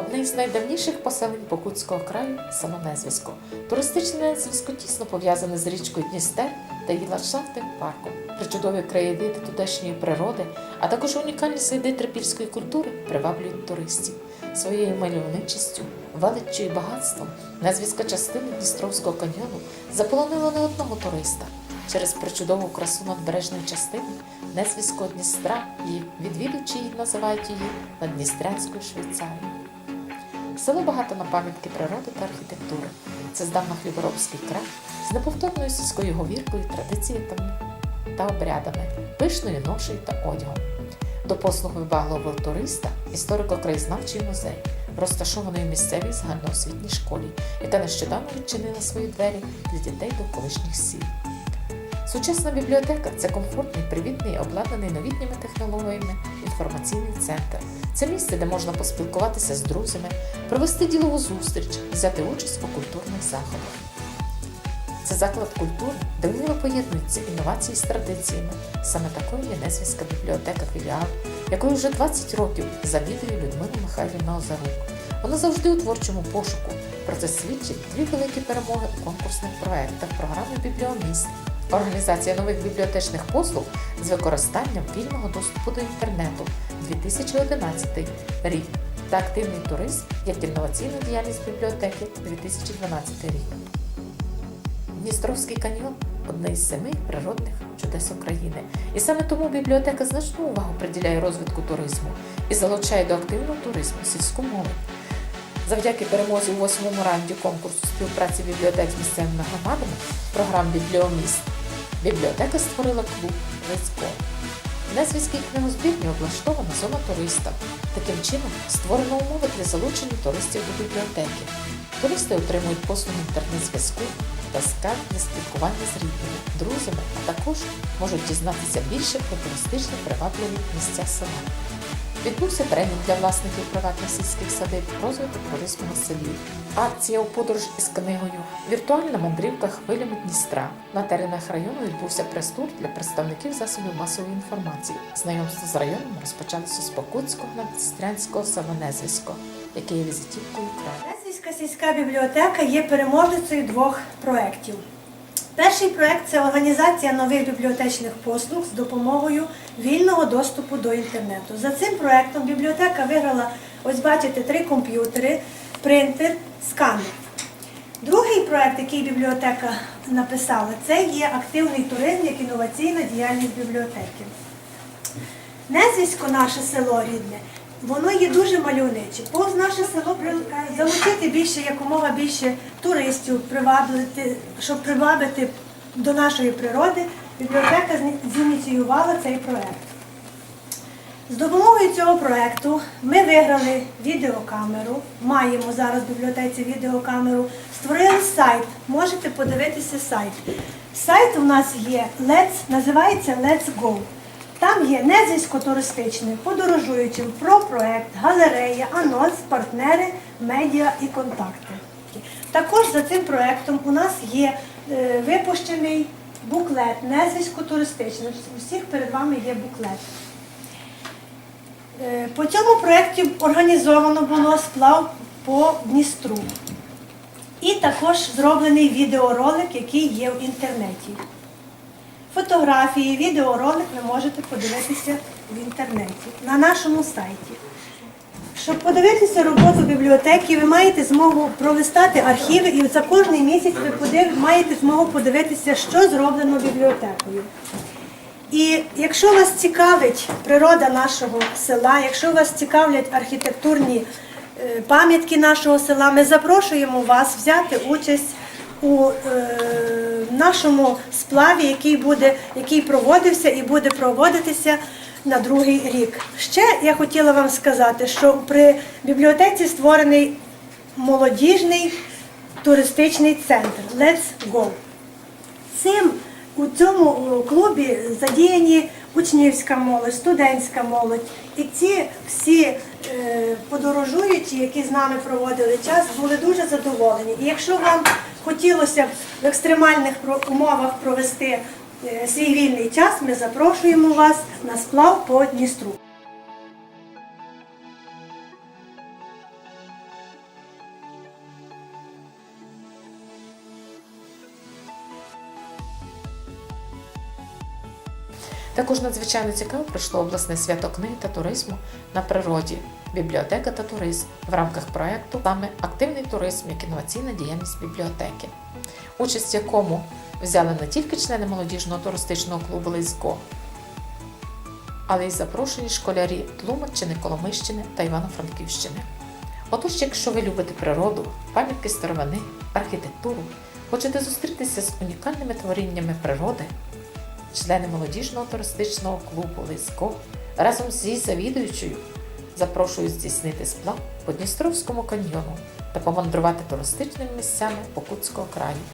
одне із найдавніших поселень Покутського краю село Незвисько. Туристичне Незвисько тісно пов'язане з річкою Дністер та її ландшафтним парком. Причудові краєвиди тутешньої природи, а також унікальні сліди трипільської культури приваблюють туристів своєю мальовничістю, величчю і багатством. Незвіська частина Дністровського каньйону заполонила не одного туриста. Через причудову красу надбережної частини Незвіського Дністра і відвідувачі її називають її Наддністрянською Швейцарією. Село багато на пам'ятки природи та архітектури. Це здавна хліборобський край з неповторною сільською говіркою, традиціями та обрядами, пишною ношею та одягом. До послуг вибагливого туриста історико-краєзнавчий музей, розташований у місцевій загальноосвітній школі, яка нещодавно відчинила свої двері для дітей до колишніх сіл. Сучасна бібліотека це комфортний, привітний, обладнаний новітніми технологіями інформаційний центр. Це місце, де можна поспілкуватися з друзями, провести ділову зустріч, взяти участь у культурних заходах. Це заклад культури, де вміло поєднуються інновації з традиціями. Саме такою є Незвіська бібліотека філіал, якою вже 20 років завідує Людмила Михайлівна Озарук. Вона завжди у творчому пошуку. Про це свідчить дві великі перемоги у конкурсних проєктах програми Бібліоміст, організація нових бібліотечних послуг з використанням вільного доступу до інтернету 2011 рік та активний туризм як інноваційна діяльність бібліотеки 2012 рік. Дністровський каньйон одне із семи природних чудес України. І саме тому бібліотека значну увагу приділяє розвитку туризму і залучає до активного туризму сільську молодь. Завдяки перемозі у восьмому раунді конкурсу співпраці бібліотек з місцевими громадами програм Бібліоміст бібліотека створила клуб Лецько. В Незвіській книгозбірні облаштована зона туриста. Таким чином створено умови для залучення туристів до бібліотеки. Туристи отримують послуги інтернет-зв'язку та скарб для спілкування з рідними, друзями, а також можуть дізнатися більше про туристично привабливі місця села. Відбувся тренінг для власників приватних сільських садиб розвиток туризму на селі. Акція у подорож із книгою Віртуальна мандрівка хвилями Дністра. На теренах району відбувся прес-тур для представників засобів масової інформації. Знайомство з районом розпочалося з Покутського Надстрянського Савонезвиського, яке є візитівкою краю. Лесвійська сільська бібліотека є переможницею двох проєктів. Перший проєкт це організація нових бібліотечних послуг з допомогою вільного доступу до інтернету. За цим проєктом бібліотека виграла, ось бачите, три комп'ютери, принтер, сканер. Другий проєкт, який бібліотека написала, це є активний туризм як інноваційна діяльність бібліотеки. Незвісько наше село рідне, воно є дуже мальовниче. Повз наше село залучити більше, якомога більше туристів, привабити, щоб привабити до нашої природи, бібліотека зініціювала цей проект. З допомогою цього проекту ми виграли відеокамеру, маємо зараз в бібліотеці відеокамеру, створили сайт, можете подивитися сайт. Сайт у нас є Let's, називається Let's Go. Там є незвісько-туристичне, подорожуючим, про проект, галерея, анонс, партнери, медіа і контакти. Також за цим проектом у нас є е, випущений буклет, незвісько-туристичний. У всіх перед вами є буклет. Е, По цьому проєкті організовано було сплав по Дністру. І також зроблений відеоролик, який є в інтернеті. Фотографії, відеоролик ви можете подивитися в інтернеті на нашому сайті. Щоб подивитися роботу бібліотеки, ви маєте змогу пролистати архіви і за кожний місяць ви маєте змогу подивитися, що зроблено бібліотекою. І якщо вас цікавить природа нашого села, якщо вас цікавлять архітектурні е, пам'ятки нашого села, ми запрошуємо вас взяти участь у е, нашому сплаві, який буде, який проводився і буде проводитися на другий рік. Ще я хотіла вам сказати, що при бібліотеці створений молодіжний туристичний центр Let's Go. Цим у цьому клубі задіяні учнівська молодь, студентська молодь. І ці всі е, подорожуючі, які з нами проводили час, були дуже задоволені. І якщо вам хотілося б в екстремальних умовах провести е, свій вільний час, ми запрошуємо вас на сплав по Дністру. Також надзвичайно цікаво пройшло обласне свято книги та туризму на природі, бібліотека та туризм. В рамках проєкту саме активний туризм як інноваційна діяльність бібліотеки, участь в якому взяли не тільки члени молодіжного туристичного клубу Лизько, але й запрошені школярі Тлумаччини, Коломищини та Івано-Франківщини. Отож, якщо ви любите природу, пам'ятки старовини, архітектуру, хочете зустрітися з унікальними творіннями природи, члени молодіжного туристичного клубу Лиско разом з її завідуючою запрошують здійснити сплав по Дністровському каньйону та помандрувати туристичними місцями Покутського краю.